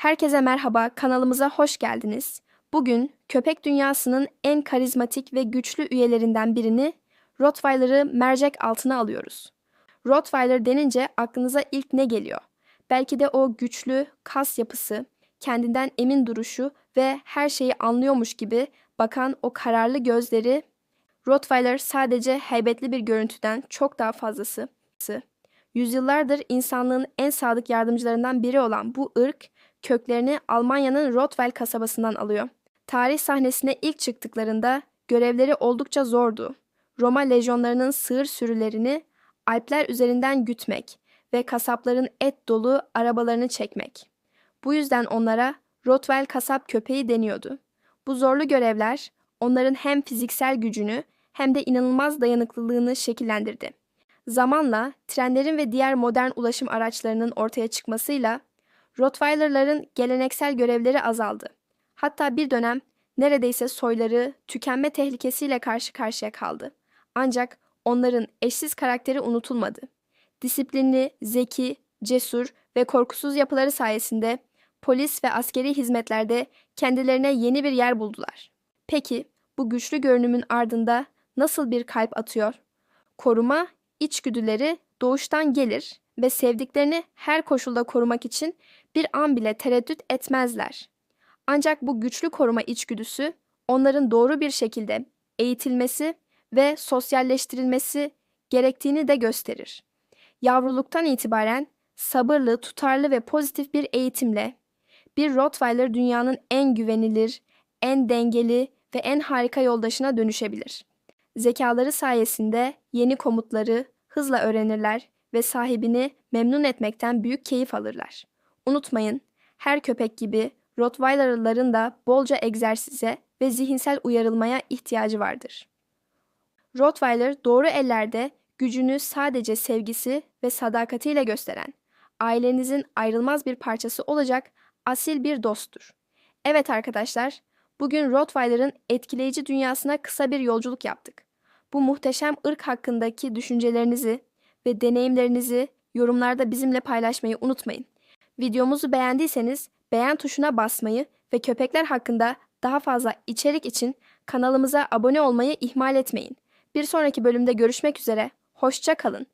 Herkese merhaba, kanalımıza hoş geldiniz. Bugün köpek dünyasının en karizmatik ve güçlü üyelerinden birini Rottweiler'ı mercek altına alıyoruz. Rottweiler denince aklınıza ilk ne geliyor? Belki de o güçlü kas yapısı, kendinden emin duruşu ve her şeyi anlıyormuş gibi bakan o kararlı gözleri. Rottweiler sadece heybetli bir görüntüden çok daha fazlası. Yüzyıllardır insanlığın en sadık yardımcılarından biri olan bu ırk köklerini Almanya'nın Rottweil kasabasından alıyor. Tarih sahnesine ilk çıktıklarında görevleri oldukça zordu. Roma lejyonlarının sığır sürülerini Alpler üzerinden gütmek ve kasapların et dolu arabalarını çekmek. Bu yüzden onlara Rottweil kasap köpeği deniyordu. Bu zorlu görevler onların hem fiziksel gücünü hem de inanılmaz dayanıklılığını şekillendirdi. Zamanla trenlerin ve diğer modern ulaşım araçlarının ortaya çıkmasıyla Rottweiler'ların geleneksel görevleri azaldı. Hatta bir dönem neredeyse soyları tükenme tehlikesiyle karşı karşıya kaldı. Ancak onların eşsiz karakteri unutulmadı. Disiplinli, zeki, cesur ve korkusuz yapıları sayesinde polis ve askeri hizmetlerde kendilerine yeni bir yer buldular. Peki bu güçlü görünümün ardında nasıl bir kalp atıyor? Koruma içgüdüleri doğuştan gelir ve sevdiklerini her koşulda korumak için bir an bile tereddüt etmezler. Ancak bu güçlü koruma içgüdüsü onların doğru bir şekilde eğitilmesi ve sosyalleştirilmesi gerektiğini de gösterir. Yavruluktan itibaren sabırlı, tutarlı ve pozitif bir eğitimle bir Rottweiler dünyanın en güvenilir, en dengeli ve en harika yoldaşına dönüşebilir. Zekaları sayesinde yeni komutları hızla öğrenirler ve sahibini memnun etmekten büyük keyif alırlar. Unutmayın, her köpek gibi Rottweiler'ların da bolca egzersize ve zihinsel uyarılmaya ihtiyacı vardır. Rottweiler doğru ellerde gücünü sadece sevgisi ve sadakatiyle gösteren, ailenizin ayrılmaz bir parçası olacak asil bir dosttur. Evet arkadaşlar, bugün Rottweiler'ın etkileyici dünyasına kısa bir yolculuk yaptık. Bu muhteşem ırk hakkındaki düşüncelerinizi ve deneyimlerinizi yorumlarda bizimle paylaşmayı unutmayın. Videomuzu beğendiyseniz beğen tuşuna basmayı ve köpekler hakkında daha fazla içerik için kanalımıza abone olmayı ihmal etmeyin. Bir sonraki bölümde görüşmek üzere, hoşça kalın.